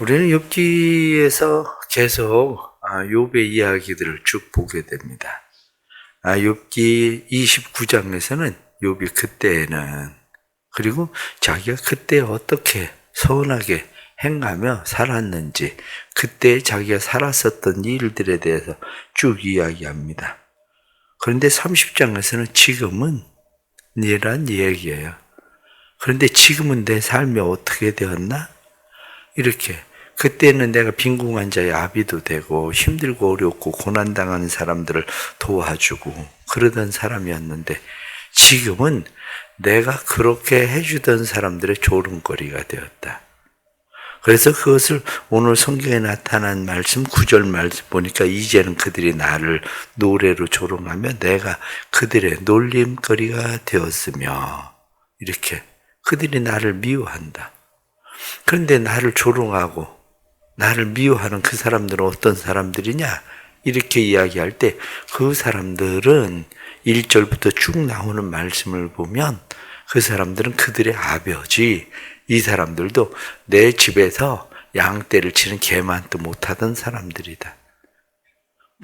우리는 욥기에서 계속 아, 욥의 이야기들을 쭉 보게 됩니다. 아, 욥기 29장에서는 욥이 그때에는 그리고 자기가 그때 어떻게 선하게 행하며 살았는지 그때 자기가 살았었던 일들에 대해서 쭉 이야기합니다. 그런데 30장에서는 지금은 이란 얘기예요. 그런데 지금은 내 삶이 어떻게 되었나? 이렇게 그때는 내가 빈궁한 자의 아비도 되고 힘들고 어렵고 고난당하는 사람들을 도와주고 그러던 사람이었는데 지금은 내가 그렇게 해주던 사람들의 조롱거리가 되었다. 그래서 그것을 오늘 성경에 나타난 말씀, 구절 말씀 보니까 이제는 그들이 나를 노래로 조롱하며 내가 그들의 놀림거리가 되었으며 이렇게 그들이 나를 미워한다. 그런데 나를 조롱하고 나를 미워하는 그 사람들은 어떤 사람들이냐? 이렇게 이야기할 때 그 사람들은 1절부터 쭉 나오는 말씀을 보면 그 사람들은 그들의 아버지, 이 사람들도 내 집에서 양떼를 치는 개만도 못하던 사람들이다.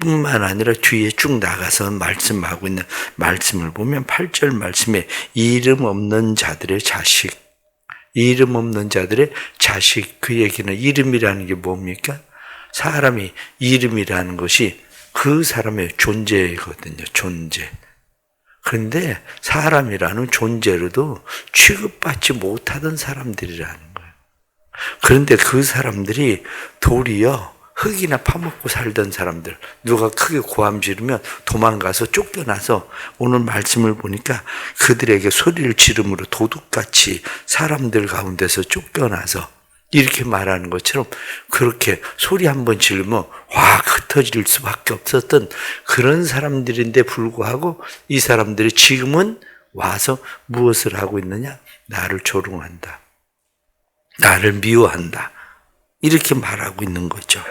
뿐만 아니라 뒤에 쭉 나가서 말씀하고 있는 말씀을 보면 8절 말씀에 이름 없는 자들의 자식, 이름 없는 자들의 자식, 그 얘기는 이름이라는 게 뭡니까? 사람이 이름이라는 것이 그 사람의 존재거든요, 존재. 그런데 사람이라는 존재로도 취급받지 못하던 사람들이라는 거예요. 그런데 그 사람들이 도리어 흙이나 파먹고 살던 사람들, 누가 크게 고함 지르면 도망가서 쫓겨나서 오늘 말씀을 보니까 그들에게 소리를 지름으로 도둑같이 사람들 가운데서 쫓겨나서 이렇게 말하는 것처럼 그렇게 소리 한번 지르면 확 흩어질 수밖에 없었던 그런 사람들인데 불구하고 이 사람들이 지금은 와서 무엇을 하고 있느냐? 나를 조롱한다. 나를 미워한다. 이렇게 말하고 있는 거죠.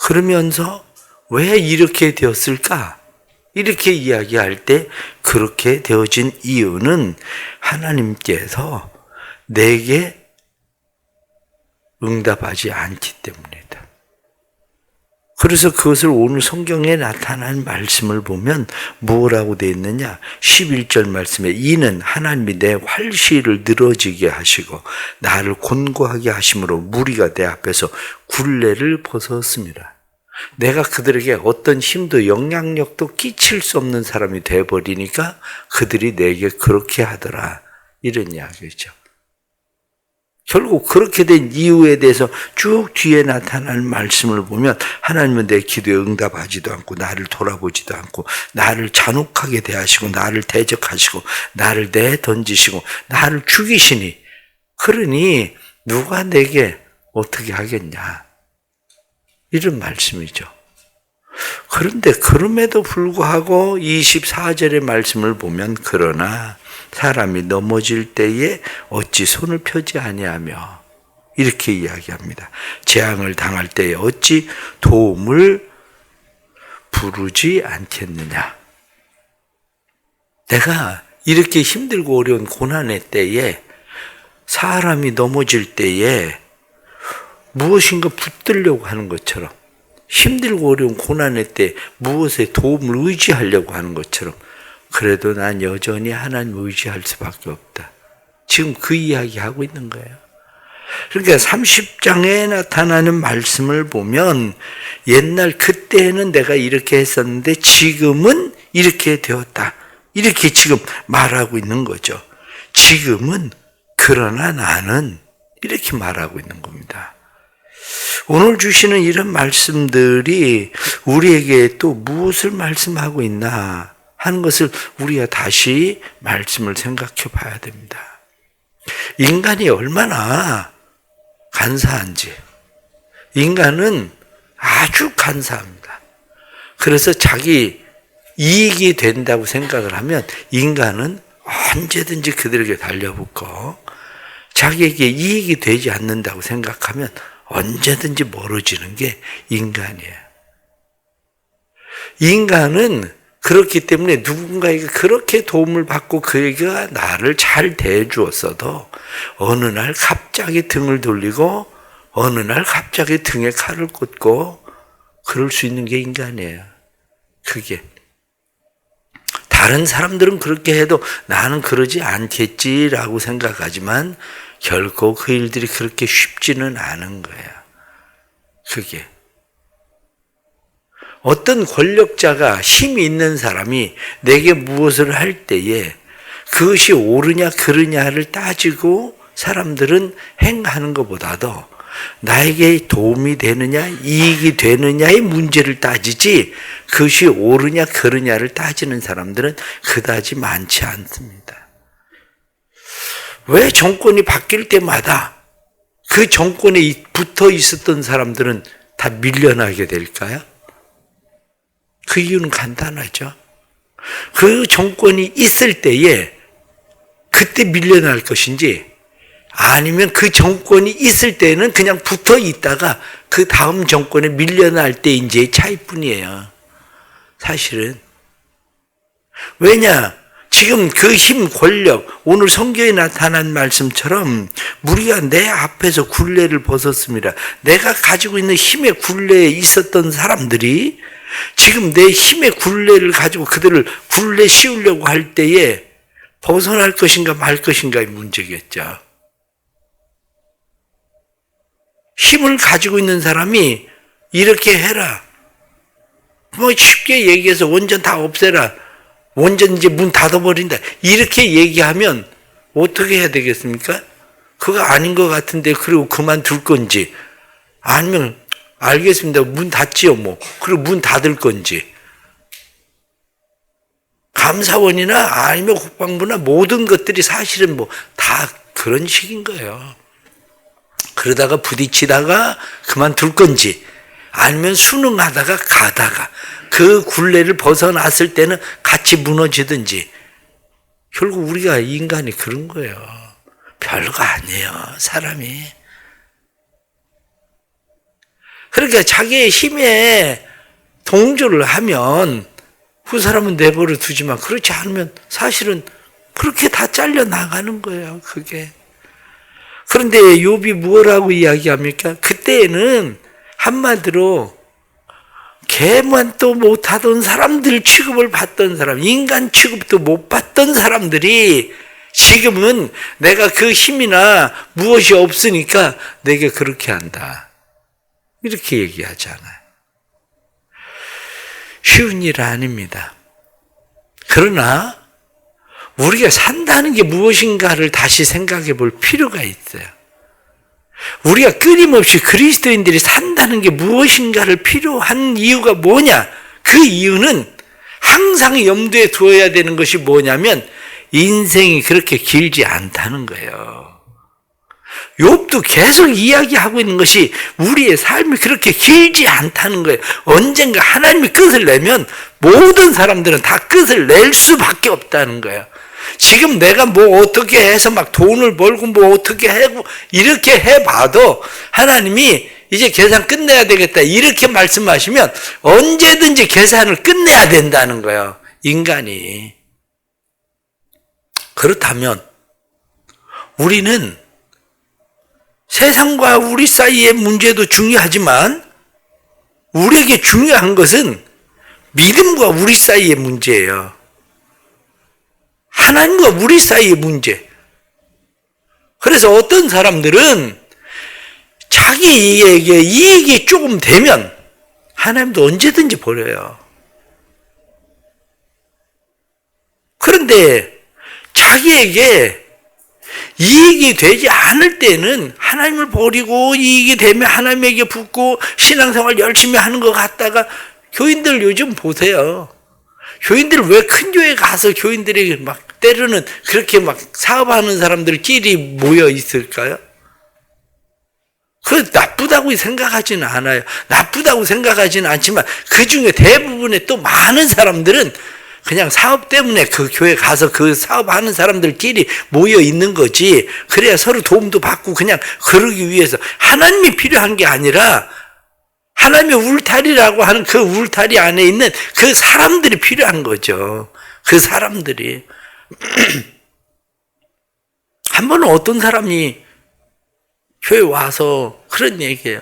그러면서 왜 이렇게 되었을까? 이렇게 이야기할 때 그렇게 되어진 이유는 하나님께서 내게 응답하지 않기 때문이다. 그래서 그것을 오늘 성경에 나타난 말씀을 보면 뭐라고 되어 있느냐? 11절 말씀에 이는 하나님이 내 활시를 늘어지게 하시고 나를 곤고하게 하심으로 무리가 내 앞에서 굴레를 벗었습니다. 내가 그들에게 어떤 힘도 영향력도 끼칠 수 없는 사람이 되어버리니까 그들이 내게 그렇게 하더라. 이런 이야기죠. 결국 그렇게 된 이유에 대해서 쭉 뒤에 나타날 말씀을 보면 하나님은 내 기도에 응답하지도 않고 나를 돌아보지도 않고 나를 잔혹하게 대하시고 나를 대적하시고 나를 내던지시고 나를 죽이시니 그러니 누가 내게 어떻게 하겠냐 이런 말씀이죠. 그런데 그럼에도 불구하고 24절의 말씀을 보면 그러나 사람이 넘어질 때에 어찌 손을 펴지 아니하며 이렇게 이야기합니다. 재앙을 당할 때에 어찌 도움을 부르지 않겠느냐. 내가 이렇게 힘들고 어려운 고난의 때에 사람이 넘어질 때에 무엇인가 붙들려고 하는 것처럼 힘들고 어려운 고난의 때 무엇에 도움을 의지하려고 하는 것처럼 그래도 난 여전히 하나님 의지할 수밖에 없다. 지금 그 이야기 하고 있는 거예요. 그러니까 30장에 나타나는 말씀을 보면 옛날 그때는 내가 이렇게 했었는데 지금은 이렇게 되었다. 이렇게 지금 말하고 있는 거죠. 지금은 그러나 나는 이렇게 말하고 있는 겁니다. 오늘 주시는 이런 말씀들이 우리에게 또 무엇을 말씀하고 있나 하는 것을 우리가 다시 말씀을 생각해 봐야 됩니다. 인간이 얼마나 간사한지. 인간은 아주 간사합니다. 그래서 자기 이익이 된다고 생각을 하면 인간은 언제든지 그들에게 달려붙고 자기에게 이익이 되지 않는다고 생각하면 언제든지 멀어지는 게 인간이에요. 인간은 그렇기 때문에 누군가에게 그렇게 도움을 받고 그에게 나를 잘 대해주었어도 어느 날 갑자기 등을 돌리고 어느 날 갑자기 등에 칼을 꽂고 그럴 수 있는 게 인간이에요. 그게. 다른 사람들은 그렇게 해도 나는 그러지 않겠지라고 생각하지만 결코 그 일들이 그렇게 쉽지는 않은 거야. 그게. 어떤 권력자가 힘이 있는 사람이 내게 무엇을 할 때에 그것이 옳으냐 그르냐를 따지고 사람들은 행하는 것보다도 나에게 도움이 되느냐 이익이 되느냐의 문제를 따지지 그것이 옳으냐 그르냐를 따지는 사람들은 그다지 많지 않습니다. 왜 정권이 바뀔 때마다 그 정권에 붙어 있었던 사람들은 다 밀려나게 될까요? 그 이유는 간단하죠. 그 정권이 있을 때에 그때 밀려날 것인지 아니면 그 정권이 있을 때는 그냥 붙어 있다가 그 다음 정권에 밀려날 때 이제 차이뿐이에요. 사실은. 왜냐? 지금 그 힘, 권력, 오늘 성경에 나타난 말씀처럼 우리가 내 앞에서 굴레를 벗었습니다. 내가 가지고 있는 힘의 굴레에 있었던 사람들이 지금 내 힘의 굴레를 가지고 그들을 굴레 씌우려고 할 때에 벗어날 것인가 말 것인가의 문제겠죠. 힘을 가지고 있는 사람이 이렇게 해라. 뭐 쉽게 얘기해서 원전 다 없애라. 원전 이제 문 닫아버린다. 이렇게 얘기하면 어떻게 해야 되겠습니까? 그거 아닌 것 같은데 그리고 그만둘 건지 아니면 알겠습니다. 문 닫지요 뭐. 그리고 문 닫을 건지. 감사원이나 아니면 국방부나 모든 것들이 사실은 뭐 다 그런 식인 거예요. 그러다가 부딪히다가 그만둘 건지 아니면 순응하다가 가다가 그 굴레를 벗어났을 때는 같이 무너지든지 결국 우리가 인간이 그런 거예요. 별거 아니에요. 사람이. 그러니까 자기의 힘에 동조를 하면 그 사람은 내버려 두지만 그렇지 않으면 사실은 그렇게 다 잘려 나가는 거예요. 그게. 그런데 욥이 뭐라고 이야기합니까? 그때에는 한마디로 개만 또 못하던 사람들 취급을 받던 사람, 인간 취급도 못 받던 사람들이 지금은 내가 그 힘이나 무엇이 없으니까 내게 그렇게 한다. 이렇게 얘기하잖아요. 쉬운 일 아닙니다. 그러나 우리가 산다는 게 무엇인가를 다시 생각해 볼 필요가 있어요. 우리가 끊임없이 그리스도인들이 산다는 게 무엇인가를 필요한 이유가 뭐냐? 그 이유는 항상 염두에 두어야 되는 것이 뭐냐면 인생이 그렇게 길지 않다는 거예요. 욥도 계속 이야기하고 있는 것이 우리의 삶이 그렇게 길지 않다는 거예요. 언젠가 하나님이 끝을 내면 모든 사람들은 다 끝을 낼 수밖에 없다는 거예요. 지금 내가 뭐 어떻게 해서 막 돈을 벌고 뭐 어떻게 하고 이렇게 해봐도 하나님이 이제 계산 끝내야 되겠다 이렇게 말씀하시면 언제든지 계산을 끝내야 된다는 거예요. 인간이. 그렇다면 우리는 세상과 우리 사이의 문제도 중요하지만 우리에게 중요한 것은 믿음과 우리 사이의 문제예요. 하나님과 우리 사이의 문제. 그래서 어떤 사람들은 자기에게 이익이 조금 되면 하나님도 언제든지 버려요. 그런데 자기에게 이익이 되지 않을 때는 하나님을 버리고 이익이 되면 하나님에게 붙고 신앙생활 열심히 하는 것 같다가 교인들 요즘 보세요. 교인들 왜 큰 교회 가서 교인들이 막 때로는 그렇게 막 사업하는 사람들끼리 모여 있을까요? 그 나쁘다고 생각하지는 않아요. 나쁘다고 생각하지는 않지만 그 중에 대부분의 또 많은 사람들은 그냥 사업 때문에 그 교회 가서 그 사업하는 사람들끼리 모여 있는 거지. 그래야 서로 도움도 받고 그냥 그러기 위해서 하나님이 필요한 게 아니라 하나님의 울타리라고 하는 그 울타리 안에 있는 그 사람들이 필요한 거죠. 그 사람들이. 한 번은 어떤 사람이 교회 와서 그런 얘기예요.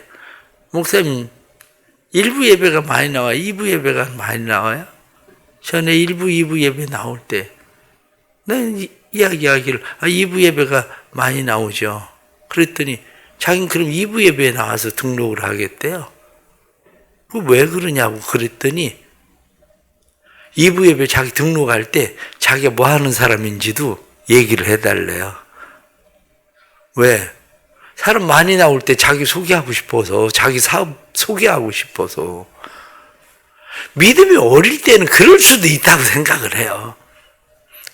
목사님, 1부 예배가 많이 나와, 2부 예배가 많이 나와요? 전에 1부, 2부 예배 나올 때, 난 이- 이야기하기를, 아, 2부 예배가 많이 나오죠. 그랬더니, 자기는 그럼 2부 예배에 나와서 등록을 하겠대요. 그 왜 그러냐고 그랬더니, 2부 예배 자기 등록할 때 자기가 뭐 하는 사람인지도 얘기를 해달래요. 왜? 사람 많이 나올 때 자기 소개하고 싶어서, 자기 사업 소개하고 싶어서. 믿음이 어릴 때는 그럴 수도 있다고 생각을 해요.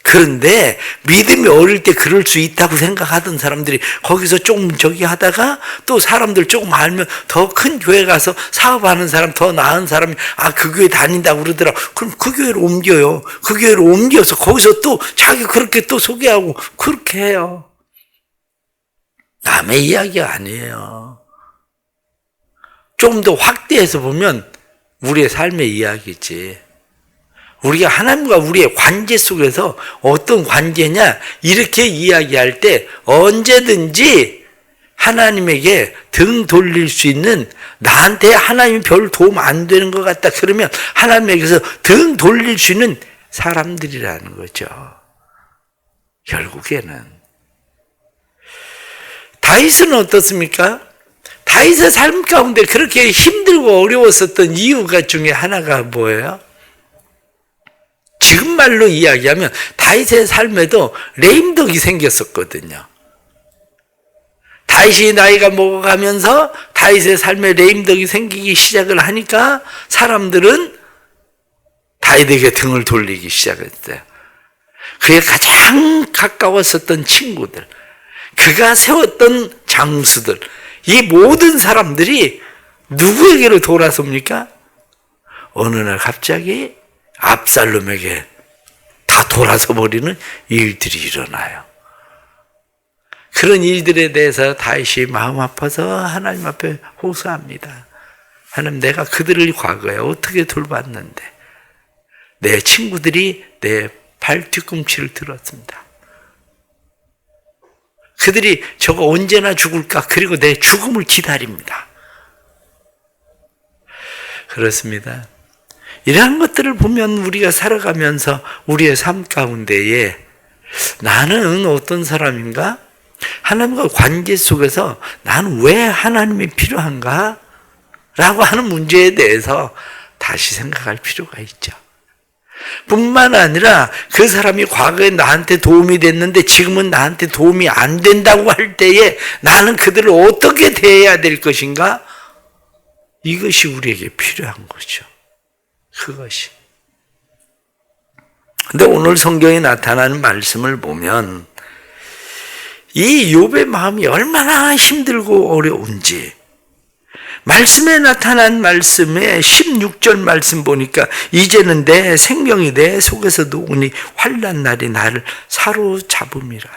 그런데 믿음이 어릴 때 그럴 수 있다고 생각하던 사람들이 거기서 조금 저기 하다가 또 사람들 조금 알면 더 큰 교회 가서 사업하는 사람 더 나은 사람이 아 그 교회 다닌다고 그러더라. 그럼 그 교회로 옮겨요. 그 교회로 옮겨서 거기서 또 자기 그렇게 또 소개하고 그렇게 해요. 남의 이야기가 아니에요. 좀 더 확대해서 보면 우리의 삶의 이야기지 우리가 하나님과 우리의 관계 속에서 어떤 관계냐 이렇게 이야기할 때 언제든지 하나님에게 등 돌릴 수 있는 나한테 하나님이 별 도움 안 되는 것 같다 그러면 하나님에게서 등 돌릴 수 있는 사람들이라는 거죠. 결국에는 다윗은 어떻습니까? 다윗의 삶 가운데 그렇게 힘들고 어려웠었던 이유가 중에 하나가 뭐예요? 지금 말로 이야기하면 다윗의 삶에도 레임덕이 생겼었거든요. 다윗이 나이가 먹어가면서 다윗의 삶에 레임덕이 생기기 시작을 하니까 사람들은 다윗에게 등을 돌리기 시작했어요. 그의 가장 가까웠었던 친구들, 그가 세웠던 장수들, 이 모든 사람들이 누구에게로 돌아섭니까? 어느 날 갑자기 압살롬에게 다 돌아서 버리는 일들이 일어나요. 그런 일들에 대해서 다윗이 마음 아파서 하나님 앞에 호소합니다. 하나님 내가 그들을 과거에 어떻게 돌봤는데 내 친구들이 내 발 뒤꿈치를 들었습니다. 그들이 저거 언제나 죽을까 그리고 내 죽음을 기다립니다. 그렇습니다. 이러한 것들을 보면 우리가 살아가면서 우리의 삶 가운데에 나는 어떤 사람인가? 하나님과 관계 속에서 나는 왜 하나님이 필요한가? 라고 하는 문제에 대해서 다시 생각할 필요가 있죠. 뿐만 아니라 그 사람이 과거에 나한테 도움이 됐는데 지금은 나한테 도움이 안 된다고 할 때에 나는 그들을 어떻게 대해야 될 것인가? 이것이 우리에게 필요한 거죠. 그것이. 근데 오늘 성경에 나타나는 말씀을 보면 이 욥의 마음이 얼마나 힘들고 어려운지 말씀에 나타난 말씀에 16절 말씀 보니까 이제는 내 생명이 내 속에서 녹으니 환란 날이 나를 사로잡음이라.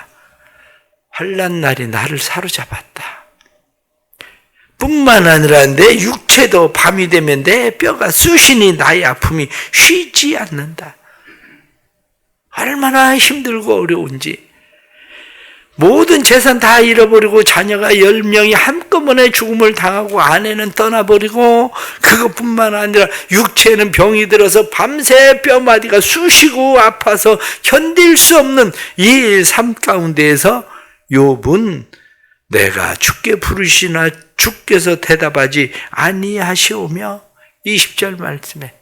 환란 날이 나를 사로잡았다. 뿐만 아니라 내 육체도 밤이 되면 내 뼈가 수신이 나의 아픔이 쉬지 않는다. 얼마나 힘들고 어려운지. 모든 재산 다 잃어버리고 자녀가 열 명이 한꺼번에 죽음을 당하고 아내는 떠나버리고 그것뿐만 아니라 육체는 병이 들어서 밤새 뼈마디가 쑤시고 아파서 견딜 수 없는 이 삶 가운데에서 욥은 내가 주께 부르시나 주께서 대답하지 아니하시오며 20절 말씀에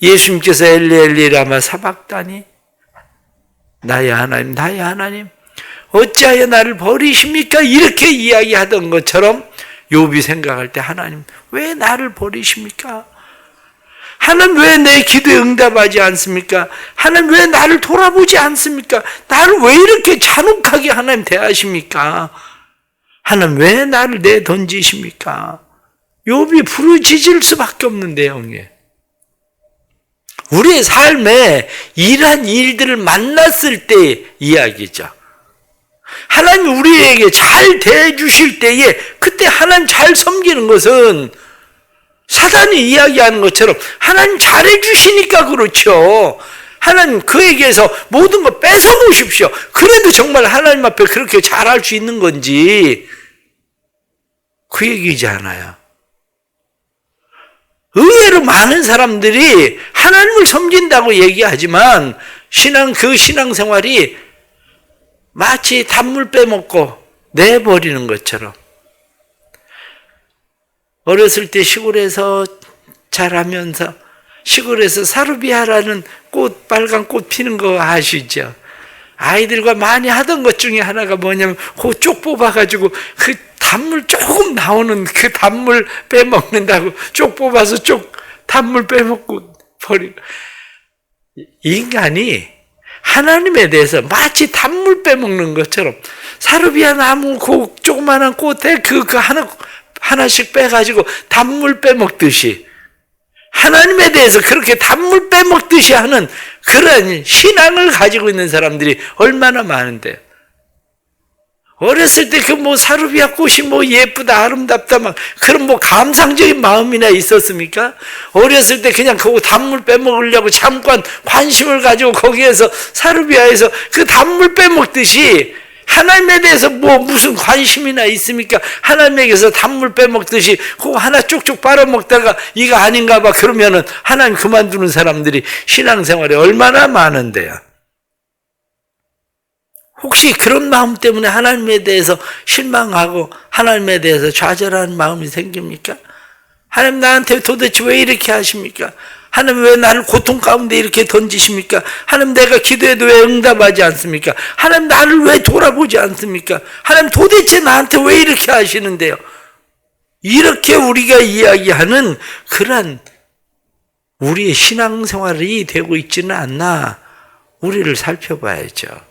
예수님께서 엘리엘리라마 사박다니 나의 하나님 나의 하나님 어찌하여 나를 버리십니까? 이렇게 이야기하던 것처럼 욥이 생각할 때 하나님 왜 나를 버리십니까? 하나님 왜 내 기도에 응답하지 않습니까? 하나님 왜 나를 돌아보지 않습니까? 나를 왜 이렇게 잔혹하게 하나님 대하십니까? 하나님 왜 나를 내 던지십니까? 욥이 부르짖을 수밖에 없는 내용이에요. 우리의 삶에 이러한 일들을 만났을 때 이야기죠. 하나님 우리에게 잘 대해주실 때에 그때 하나님 잘 섬기는 것은 사단이 이야기하는 것처럼 하나님 잘해주시니까 그렇죠. 하나님 그에게서 모든 거 뺏어 보십시오. 그래도 정말 하나님 앞에 그렇게 잘할 수 있는 건지 그 얘기지 않아요. 의외로 많은 사람들이 하나님을 섬긴다고 얘기하지만 신앙 그 신앙 생활이 마치 단물 빼먹고 내버리는 것처럼 어렸을 때 시골에서 자라면서 시골에서 사루비아라는 꽃 빨간 꽃 피는 거 아시죠? 아이들과 많이 하던 것 중에 하나가 뭐냐면 그쪽 뽑아가지고 그 단물 조금 나오는 그 단물 빼먹는다고 쪽 뽑아서 쪽 단물 빼먹고 버리고 인간이 하나님에 대해서 마치 단물 빼먹는 것처럼 사르비아 나무 그 조그마한 꽃에 그, 그 하나, 하나씩 빼가지고 단물 빼먹듯이 하나님에 대해서 그렇게 단물 빼먹듯이 하는 그런 신앙을 가지고 있는 사람들이 얼마나 많은데. 어렸을 때 그 뭐 사르비아 꽃이 뭐 예쁘다, 아름답다, 막 그런 뭐 감상적인 마음이나 있었습니까? 어렸을 때 그냥 그거 단물 빼먹으려고 잠깐 관심을 가지고 거기에서 사르비아에서 그 단물 빼먹듯이 하나님에 대해서 뭐 무슨 관심이나 있습니까? 하나님에게서 단물 빼먹듯이 그거 하나 쪽쪽 빨아먹다가 이거 아닌가 봐 그러면은 하나님 그만두는 사람들이 신앙생활에 얼마나 많은데요. 혹시 그런 마음 때문에 하나님에 대해서 실망하고 하나님에 대해서 좌절하는 마음이 생깁니까? 하나님 나한테 도대체 왜 이렇게 하십니까? 하나님 왜 나를 고통 가운데 이렇게 던지십니까? 하나님 내가 기도해도 왜 응답하지 않습니까? 하나님 나를 왜 돌아보지 않습니까? 하나님 도대체 나한테 왜 이렇게 하시는데요? 이렇게 우리가 이야기하는 그러한 우리의 신앙생활이 되고 있지는 않나 우리를 살펴봐야죠.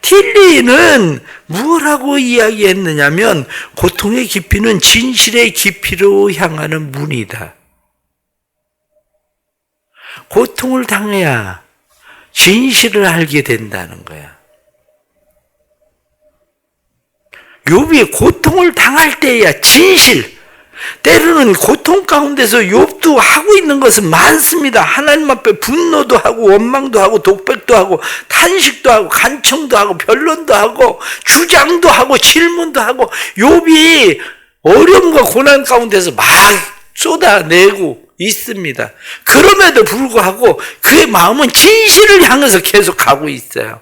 틸리는 무엇라고 이야기했느냐면 고통의 깊이는 진실의 깊이로 향하는 문이다. 고통을 당해야 진실을 알게 된다는 거야. 욥이 고통을 당할 때야 진실, 때로는 고통 가운데서 욥도 하고 있는 것은 많습니다. 하나님 앞에 분노도 하고 원망도 하고 독백도 하고 탄식도 하고 간청도 하고 변론도 하고 주장도 하고 질문도 하고 욥이 어려움과 고난 가운데서 막 쏟아내고 있습니다. 그럼에도 불구하고 그의 마음은 진실을 향해서 계속 가고 있어요.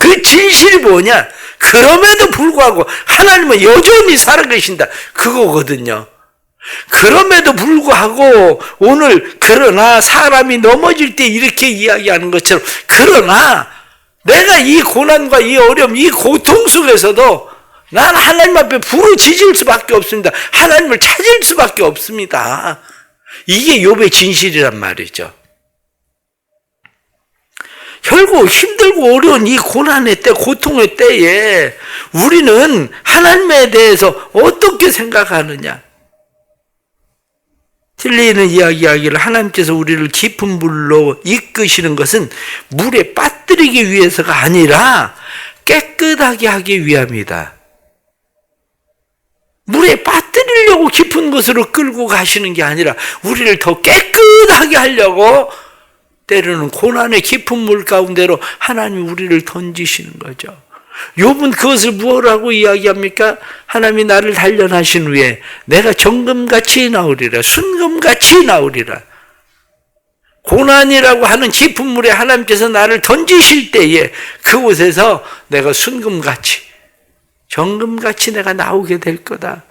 그 진실이 뭐냐? 그럼에도 불구하고 하나님은 여전히 살아계신다. 그거거든요. 그럼에도 불구하고 오늘 그러나 사람이 넘어질 때 이렇게 이야기하는 것처럼 그러나 내가 이 고난과 이 어려움, 이 고통 속에서도 난 하나님 앞에 부르짖을 수밖에 없습니다. 하나님을 찾을 수밖에 없습니다. 이게 욥의 진실이란 말이죠. 결국 힘들고 어려운 이 고난의 때, 고통의 때에 우리는 하나님에 대해서 어떻게 생각하느냐? 틀리는 이야기하기를 하나님께서 우리를 깊은 물로 이끄시는 것은 물에 빠뜨리기 위해서가 아니라 깨끗하게 하기 위함이다. 물에 빠뜨리려고 깊은 곳으로 끌고 가시는 게 아니라 우리를 더 깨끗하게 하려고 때로는 고난의 깊은 물 가운데로 하나님 우리를 던지시는 거죠. 욥은 그것을 무엇라고 이야기합니까? 하나님이 나를 단련하신 후에 내가 정금같이 나오리라 순금같이 나오리라 고난이라고 하는 깊은 물에 하나님께서 나를 던지실 때에 그곳에서 내가 순금같이 정금같이 내가 나오게 될 거다.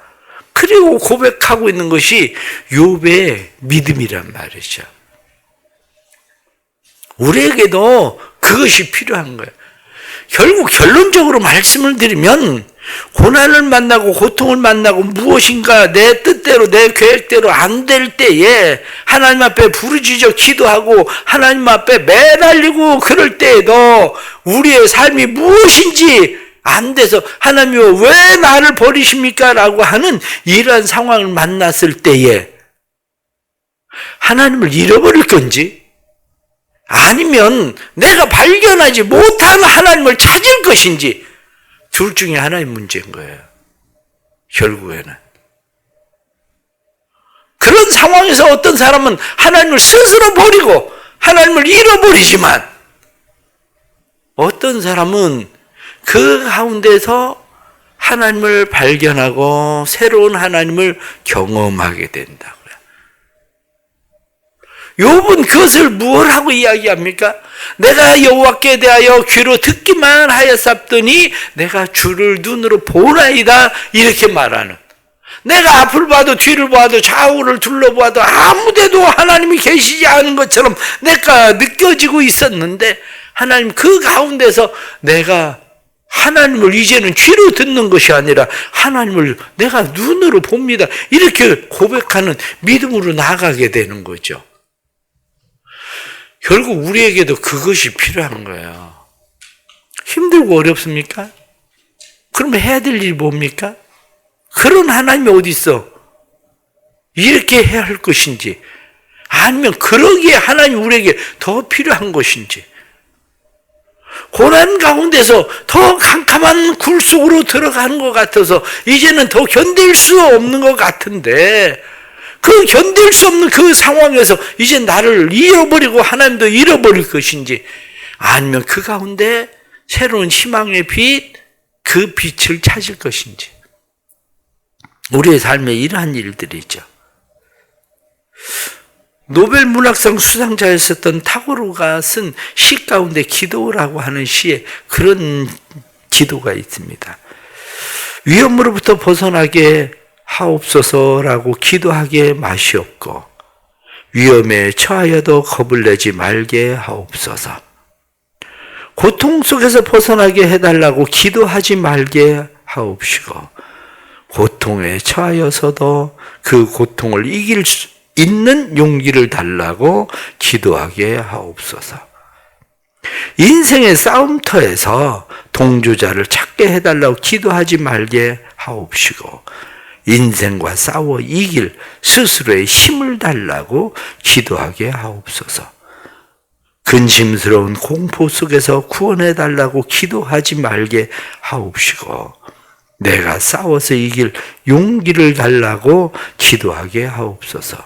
그리고 고백하고 있는 것이 욥의 믿음이란 말이죠. 우리에게도 그것이 필요한 거예요. 결국 결론적으로 말씀을 드리면 고난을 만나고 고통을 만나고 무엇인가 내 뜻대로 내 계획대로 안 될 때에 하나님 앞에 부르짖어 기도하고 하나님 앞에 매달리고 그럴 때에도 우리의 삶이 무엇인지 안 돼서 하나님 왜 나를 버리십니까? 라고 하는 이러한 상황을 만났을 때에 하나님을 잃어버릴 건지 아니면 내가 발견하지 못한 하나님을 찾을 것인지 둘 중에 하나의 문제인 거예요. 결국에는. 그런 상황에서 어떤 사람은 하나님을 스스로 버리고 하나님을 잃어버리지만 어떤 사람은 그 가운데서 하나님을 발견하고 새로운 하나님을 경험하게 된다고요. 욥은 그것을 무엇하고 이야기합니까? 내가 여호와께 대하여 귀로 듣기만 하였사더니 내가 주를 눈으로 보나이다 이렇게 말하는 내가 앞을 봐도 뒤를 봐도 좌우를 둘러봐도 아무데도 하나님이 계시지 않은 것처럼 내가 느껴지고 있었는데 하나님 그 가운데서 내가 하나님을 이제는 귀로 듣는 것이 아니라 하나님을 내가 눈으로 봅니다. 이렇게 고백하는 믿음으로 나아가게 되는 거죠. 결국 우리에게도 그것이 필요한 거예요. 힘들고 어렵습니까? 그러면 해야 될 일이 뭡니까? 그런 하나님이 어디 있어? 이렇게 해야 할 것인지, 아니면 그러기에 하나님 우리에게 더 필요한 것인지, 고난 가운데서 더 캄캄한 굴 속으로 들어가는 것 같아서 이제는 더 견딜 수 없는 것 같은데, 그 견딜 수 없는 그 상황에서 이제 나를 잃어버리고 하나님도 잃어버릴 것인지, 아니면 그 가운데 새로운 희망의 빛, 그 빛을 찾을 것인지. 우리의 삶에 이러한 일들이죠. 노벨 문학상 수상자였었던 타고르가 쓴 시 가운데 기도라고 하는 시에 그런 기도가 있습니다. 위험으로부터 벗어나게 하옵소서라고 기도하게 없고 위험에 처하여도 겁을 내지 말게 하옵소서. 고통 속에서 벗어나게 해달라고 기도하지 말게 하옵시고 고통에 처하여서도 그 고통을 이길 수 있는 용기를 달라고 기도하게 하옵소서. 인생의 싸움터에서 동조자를 찾게 해달라고 기도하지 말게 하옵시고 인생과 싸워 이길 스스로의 힘을 달라고 기도하게 하옵소서. 근심스러운 공포 속에서 구원해 달라고 기도하지 말게 하옵시고 내가 싸워서 이길 용기를 달라고 기도하게 하옵소서.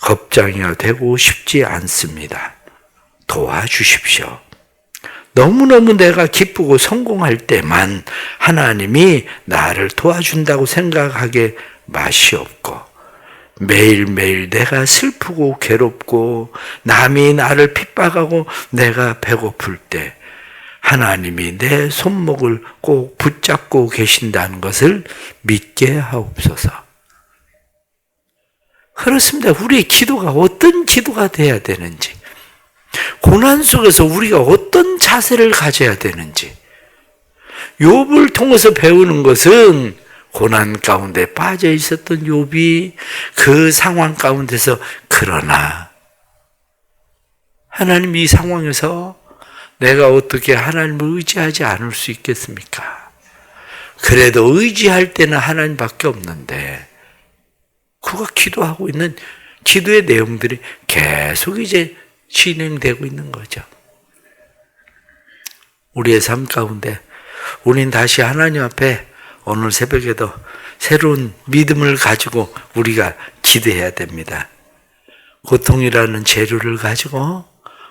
겁장이가 되고 싶지 않습니다. 도와주십시오. 너무너무 내가 기쁘고 성공할 때만 하나님이 나를 도와준다고 생각하게 없고 매일매일 내가 슬프고 괴롭고 남이 나를 핍박하고 내가 배고플 때 하나님이 내 손목을 꼭 붙잡고 계신다는 것을 믿게 하옵소서. 그렇습니다. 우리의 기도가 어떤 기도가 돼야 되는지, 고난 속에서 우리가 어떤 자세를 가져야 되는지, 욥을 통해서 배우는 것은 고난 가운데 빠져 있었던 욥이 그 상황 가운데서 그러나 하나님 이 상황에서 내가 어떻게 하나님을 의지하지 않을 수 있겠습니까? 그래도 의지할 때는 하나님밖에 없는데 그가 기도하고 있는 기도의 내용들이 계속 이제 진행되고 있는 거죠. 우리의 삶 가운데 우린 다시 하나님 앞에 오늘 새벽에도 새로운 믿음을 가지고 우리가 기도해야 됩니다. 고통이라는 재료를 가지고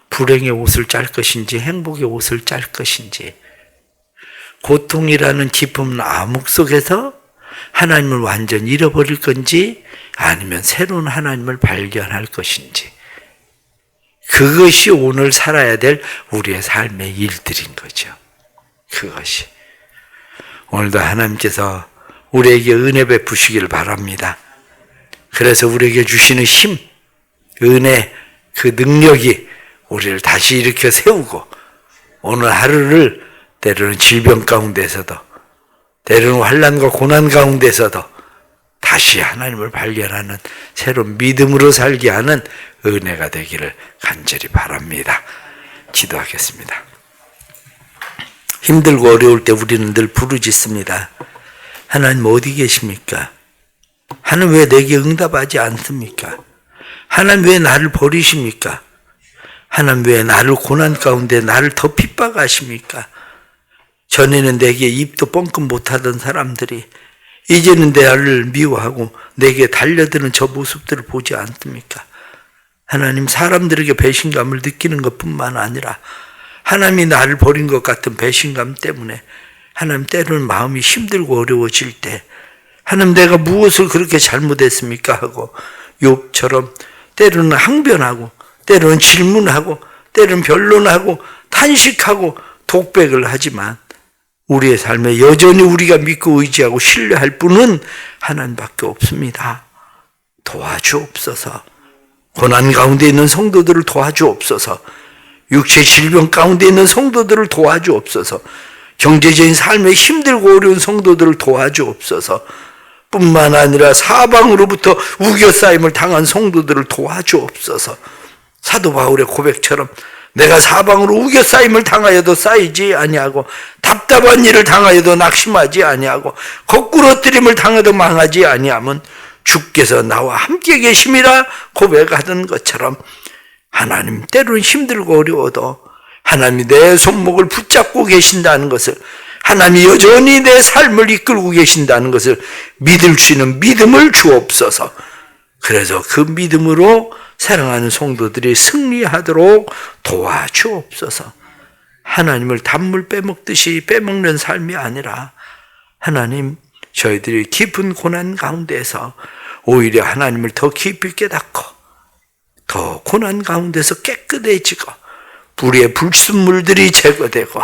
불행의 옷을 짤 것인지 행복의 옷을 짤 것인지 고통이라는 깊은 암흑 속에서 하나님을 완전 잃어버릴 건지 아니면 새로운 하나님을 발견할 것인지 그것이 오늘 살아야 될 우리의 삶의 일들인 거죠. 그것이 오늘도 하나님께서 우리에게 은혜 베푸시기를 바랍니다. 그래서 우리에게 주시는 힘, 은혜, 그 능력이 우리를 다시 일으켜 세우고 오늘 하루를 때로는 질병 가운데서도 때로는 환란과 고난 가운데서도 다시 하나님을 발견하는 새로운 믿음으로 살게 하는 은혜가 되기를 간절히 바랍니다. 기도하겠습니다. 힘들고 어려울 때 우리는 늘 부르짖습니다. 하나님 어디 계십니까? 하나님 왜 내게 응답하지 않습니까? 하나님 왜 나를 버리십니까? 하나님 왜 나를 고난 가운데 나를 더 핍박하십니까? 전에는 내게 입도 뻥끗 못하던 사람들이 이제는 나를 미워하고 내게 달려드는 저 모습들을 보지 않습니까? 하나님 사람들에게 배신감을 느끼는 것뿐만 아니라 하나님이 나를 버린 것 같은 배신감 때문에 하나님 때로는 마음이 힘들고 어려워질 때 하나님 내가 무엇을 그렇게 잘못했습니까 하고 욥처럼 때로는 항변하고 때로는 질문하고 때로는 변론하고 탄식하고 독백을 하지만 우리의 삶에 여전히 우리가 믿고 의지하고 신뢰할 분은 하나님밖에 없습니다. 도와주옵소서. 고난 가운데 있는 성도들을 도와주옵소서. 육체 질병 가운데 있는 성도들을 도와주옵소서. 경제적인 삶에 힘들고 어려운 성도들을 도와주옵소서. 뿐만 아니라 사방으로부터 우겨싸임을 당한 성도들을 도와주옵소서. 사도 바울의 고백처럼 내가 사방으로 우겨싸임을 당하여도 쌓이지 아니하고 답답한 일을 당하여도 낙심하지 아니하고 거꾸로 뜨림을 당해도 망하지 아니하면 주께서 나와 함께 계심이라 고백하던 것처럼 하나님 때로는 힘들고 어려워도 하나님이 내 손목을 붙잡고 계신다는 것을 하나님이 여전히 내 삶을 이끌고 계신다는 것을 믿을 수 있는 믿음을 주옵소서. 그래서 그 믿음으로 사랑하는 성도들이 승리하도록 도와주옵소서. 하나님을 단물 빼먹듯이 빼먹는 삶이 아니라 하나님 저희들이 깊은 고난 가운데서 오히려 하나님을 더 깊이 깨닫고 더 고난 가운데서 깨끗해지고 불의 불순물들이 제거되고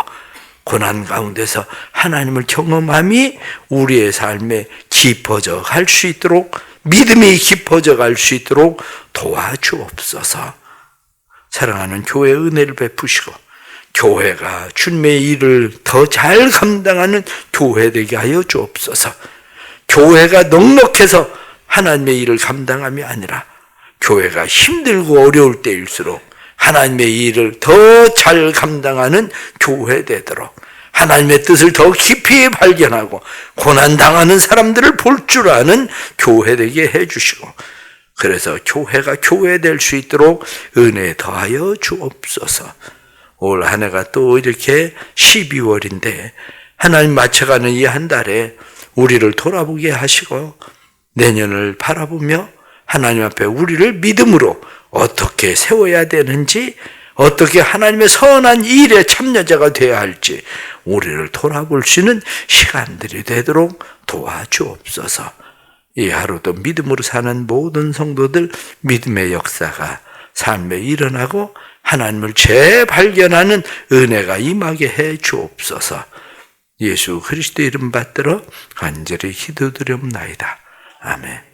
고난 가운데서 하나님을 경험함이 우리의 삶에 깊어져 갈 수 있도록 믿음이 깊어져 갈 수 있도록 도와주옵소서. 사랑하는 교회 은혜를 베푸시고 교회가 주님의 일을 더 잘 감당하는 교회 되게 하여 주옵소서. 교회가 넉넉해서 하나님의 일을 감당함이 아니라 교회가 힘들고 어려울 때일수록 하나님의 일을 더 잘 감당하는 교회 되도록 하나님의 뜻을 더 깊이 발견하고 고난당하는 사람들을 볼 줄 아는 교회 되게 해주시고 그래서 교회가 교회 될 수 있도록 은혜 더하여 주옵소서. 올 한 해가 또 이렇게 12월인데 하나님 맞춰가는 이 한 달에 우리를 돌아보게 하시고 내년을 바라보며 하나님 앞에 우리를 믿음으로 어떻게 세워야 되는지 어떻게 하나님의 선한 일에 참여자가 되어야 할지 우리를 돌아볼 수 있는 시간들이 되도록 도와주옵소서. 이 하루도 믿음으로 사는 모든 성도들 믿음의 역사가 삶에 일어나고 하나님을 재발견하는 은혜가 임하게 해 주옵소서. 예수 그리스도 이름 받들어 간절히 기도드리옵나이다. 아멘.